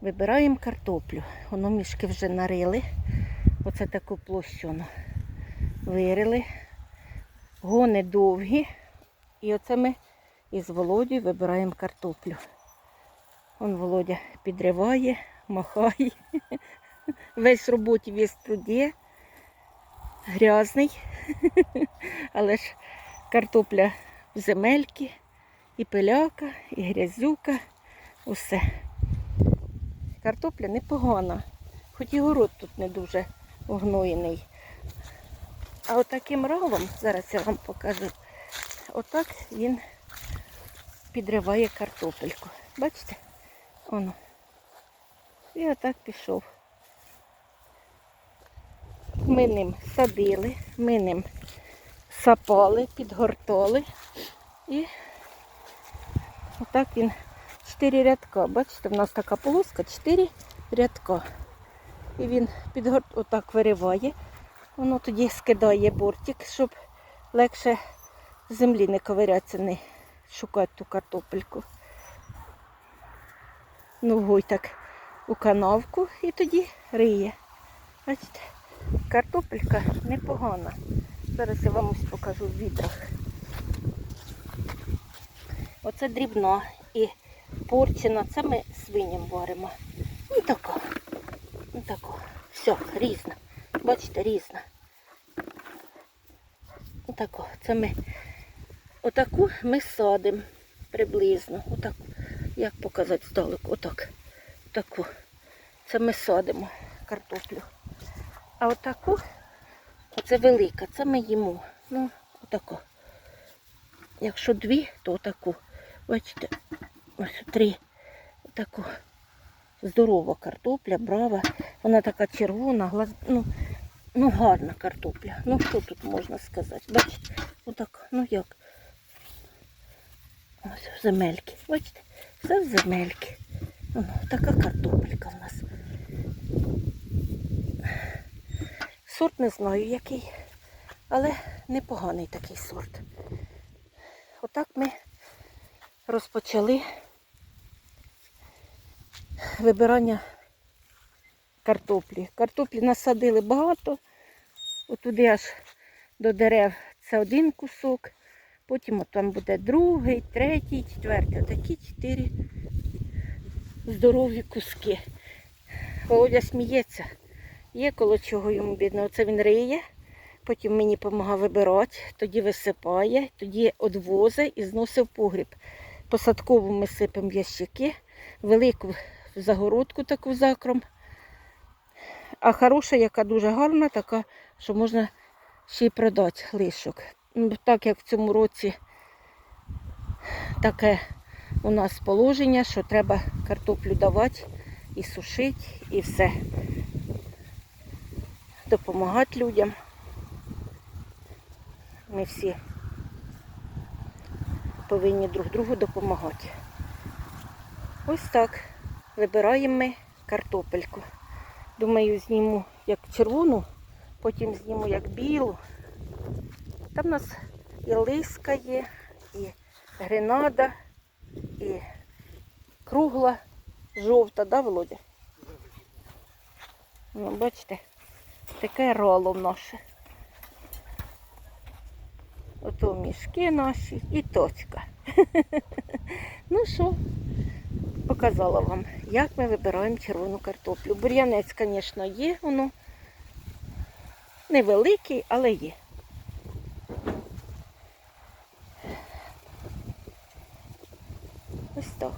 Вибираємо картоплю. Воно мішки вже нарили. Оце таку площину вирили. Гони довгі. І оце ми із Володю вибираємо картоплю. Он Володя підриває, махає. Весь роботі, весь в труді. Грязний. Але ж картопля в земельки, і пиляка, і грязюка. Усе. Картопля непогана. Хоч і город тут не дуже огноєний. А отаким ралом, зараз я вам покажу, отак він підриває картопельку. Бачите? Оно. І отак пішов. Ми ним садили, ми ним сапали, підгортали. І отак він чотири рядка. Бачите, в нас така полоска, чотири рядка. І він підгорт отак вириває. Воно тоді скидає бортик, щоб легше в землі не ковирятися, не шукати ту картопельку. Ногою так у канавку і тоді риє. Бачите, картопелька непогана. Зараз я вам ось покажу в відрах. Оце дрібна і порчена. Це ми свиням варимо. Ну тако. Ну тако. Все, різна. Бачите, різна. Отако. Це ми отаку ми садимо приблизно. Отаку. Як показати здалеку? Отак. Таку. Це ми садимо картоплю. А отаку, оце велика, це ми їмо. Ну, отако. Якщо дві, то отаку. Бачите, ось три. Отаку. Здорова картопля, брава. Вона така червона, глаз... ну, ну гарна картопля. Ну що тут можна сказати? Бачите, отак, ну як. Ось земельки. Бачите, все в земельки. Воно, така картопелька в нас. Сорт не знаю який, але непоганий такий сорт. Отак ми розпочали вибирання картоплі. Картоплі насадили багато. Отуди аж до дерев це один кусок. Потім от там буде другий, третій, четвертий. Отакі чотири здорові куски. Володя сміється. Є коло чого йому бідно. Оце він риє, потім мені допомагає вибирати, тоді висипає, тоді одвозить і зносить в погріб. Посадкову ми сипемо ящики, велику загородку таку закром. А хороша, яка дуже гарна, така, що можна ще й продати лишок. Ну, Так як в цьому році таке у нас положення, що треба картоплю давати і сушити, і все. Допомагати людям. Ми всі повинні друг другу допомагати. Ось так. Вибираємо ми картопельку. Думаю, зніму як червону, потім зніму як білу. Там у нас і лиска є, і гренада, і кругла, жовта, да, Володя? Ну, бачите, таке роло наше. Ото мішки наші і точка. ну що, показала вам, як ми вибираємо червону картоплю. Бур'янець, звісно, є, воно невеликий, але є. Ось так.